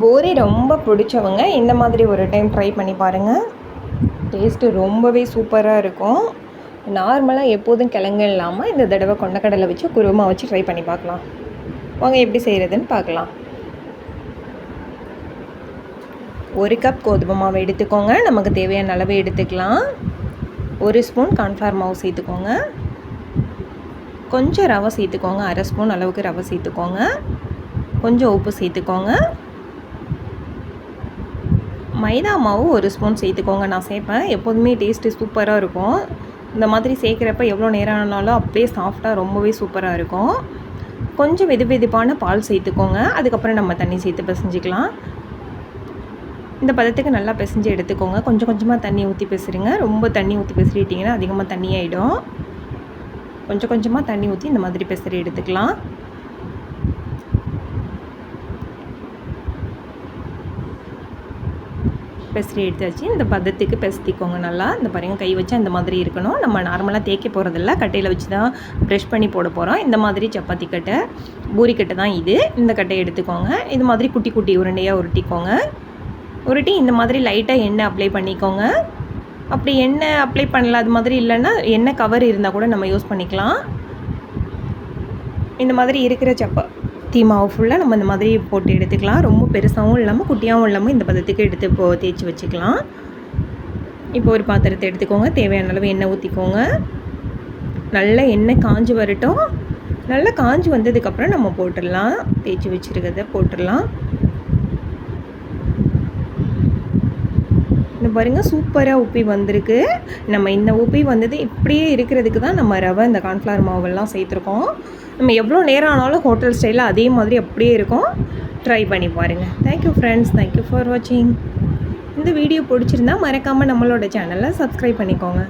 பூரி ரொம்ப பிடிச்சவங்க. இந்த மாதிரி ஒரு டைம் ட்ரை பண்ணி பாருங்கள் டேஸ்ட்டு ரொம்பவே சூப்பராக இருக்கும். நார்மலாக எப்போதும் கிழங்கு இல்லாமல் இந்த தடவை கொண்டக்கடலை வச்சு குருமா வச்சு ட்ரை பண்ணி பார்க்கலாம். வாங்க எப்படி செய்கிறதுன்னு பார்க்கலாம். ஒரு கப் கோதுமை மாவு எடுத்துக்கோங்க. நமக்கு தேவையான அளவு எடுத்துக்கலாம். ஒரு ஸ்பூன் கான்ஃபார் மாவு சேர்த்துக்கோங்க. கொஞ்சம் ரவை சேர்த்துக்கோங்க. அரை ஸ்பூன் அளவுக்கு ரவை சேர்த்துக்கோங்க. கொஞ்சம் உப்பு சேர்த்துக்கோங்க. மைதா மாவு ஒரு ஸ்பூன் சேர்த்துக்கோங்க. நான் சேர்ப்பேன். எப்போதுமே டேஸ்ட்டு சூப்பராக இருக்கும். இந்த மாதிரி சேர்க்குறப்ப எவ்வளோ நேரம் ஆனாலும் அப்படியே சாஃப்டாக ரொம்பவே சூப்பராக இருக்கும். கொஞ்சம் வெது வெதுப்பான பால் சேர்த்துக்கோங்க. அதுக்கப்புறம் நம்ம தண்ணி சேர்த்து பிசைஞ்சிக்கலாம். இந்த பதத்துக்கு நல்லா பிசைஞ்சு எடுத்துக்கோங்க. கொஞ்சம் கொஞ்சமாக தண்ணி ஊற்றி பேசுகிறீங்க ரொம்ப தண்ணி ஊற்றி பிசுறிட்டிங்கன்னா அதிகமாக தண்ணி ஆகிடும் கொஞ்சம் கொஞ்சமாக தண்ணி ஊற்றி இந்த மாதிரி பிசறி எடுத்துக்கலாம். பெசரி எடுத்தாச்சு. இந்த பதத்துக்கு பெசத்திக்கோங்க நல்லா. இந்த பாருங்கள் கை வச்சு அந்த மாதிரி இருக்கணும். நம்ம நார்மலாக தேய்க்க போகிறதில்ல கட்டையில் வச்சு தான் ப்ரெஷ் பண்ணி போட போகிறோம் இந்த மாதிரி சப்பாத்தி கட்டை பூரி கட்டை தான் இது. இந்த கட்டையை எடுத்துக்கோங்க. இது மாதிரி குட்டி குட்டி உருண்டையாக உருட்டிக்கோங்க. உருட்டி இந்த மாதிரி லைட்டாக எண்ணெய் அப்ளை பண்ணிக்கோங்க. அப்படி எண்ணெய் அப்ளை பண்ணல அது மாதிரி இல்லைன்னா எண்ணெய் கவர் இருந்தால் கூட நம்ம யூஸ் பண்ணிக்கலாம். இந்த மாதிரி இருக்கிற சப்பா தீ மாவு ஃபுல்லாக நம்ம இந்த மாதிரி போட்டு எடுத்துக்கலாம். ரொம்ப பெருசாகவும் இல்லாமல் குட்டியாகவும் இல்லாமல் இந்த பதத்துக்கு எடுத்து இப்போ தேய்ச்சி வச்சுக்கலாம். இப்போ ஒரு பாத்திரத்தை எடுத்துக்கோங்க. தேவையான அளவு எண்ணெய் ஊற்றிக்கோங்க நல்லா எண்ணெய் காஞ்சி வரட்டும். நல்லா காஞ்சி வந்ததுக்கப்புறம் நம்ம போட்டுடலாம். தேய்ச்சி வச்சுருக்கிறத போட்டுடலாம். இந்த பாருங்கள் சூப்பராக உப்பி வந்திருக்கு. நம்ம இந்த உப்பி வந்தது இப்படியே இருக்கிறதுக்கு தான் நம்ம ரவை இந்த கார்ன்ஃப்ளவர் மாவெல்லாம் சேர்த்துருக்கோம். நம்ம எவ்வளோ நேரம் ஆனாலும் ஹோட்டல் ஸ்டைலில் அதே மாதிரி அப்படியே இருக்கும். ட்ரை பண்ணி பாருங்கள் தேங்க்யூ ஃப்ரெண்ட்ஸ் தேங்க்யூ ஃபார் வாட்சிங் இந்த வீடியோ பிடிச்சிருந்தா மறக்காமல் நம்மளோட சேனலை சப்ஸ்கிரைப் பண்ணிக்கோங்க.